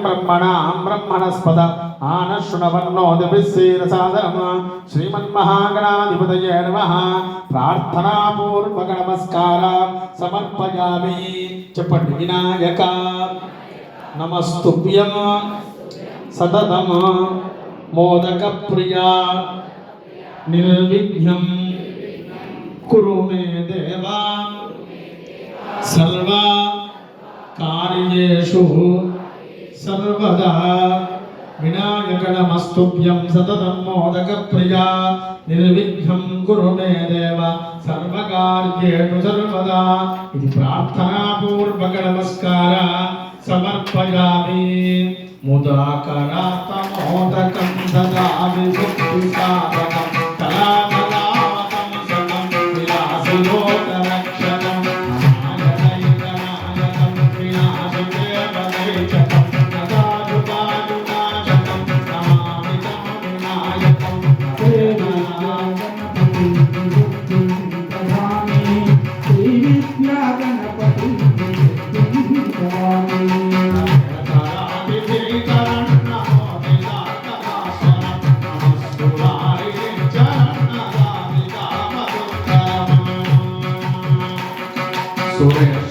బ్రహ్మణ బ్రహ్మణస్పద ఆన ఆనశృణవన్నోదిభిస్సేరసాదనం శ్రీమన్మహాగణాధిపతయే నమః. ప్రార్థనాపూర్వక నమస్కార సమర్పయామి. చెప్పండి వినాయక. నమస్తుభ్యం. సతతం. మోదక ప్రియా నిర్విఘ్నం. కురు మే దేవా. సర్వ కార్యేషు. సర్వదా వినాయక నమస్తుభ్యం సతతం మోదక ప్రియా నిర్విఘ్నం కురు మే దేవ. సర్వకార్యేషు సర్వదా. ఇది ప్రార్థనాపూర్వక నమస్కార సమర్పయామి ముదాకరాతమోదకం సదా. Amen.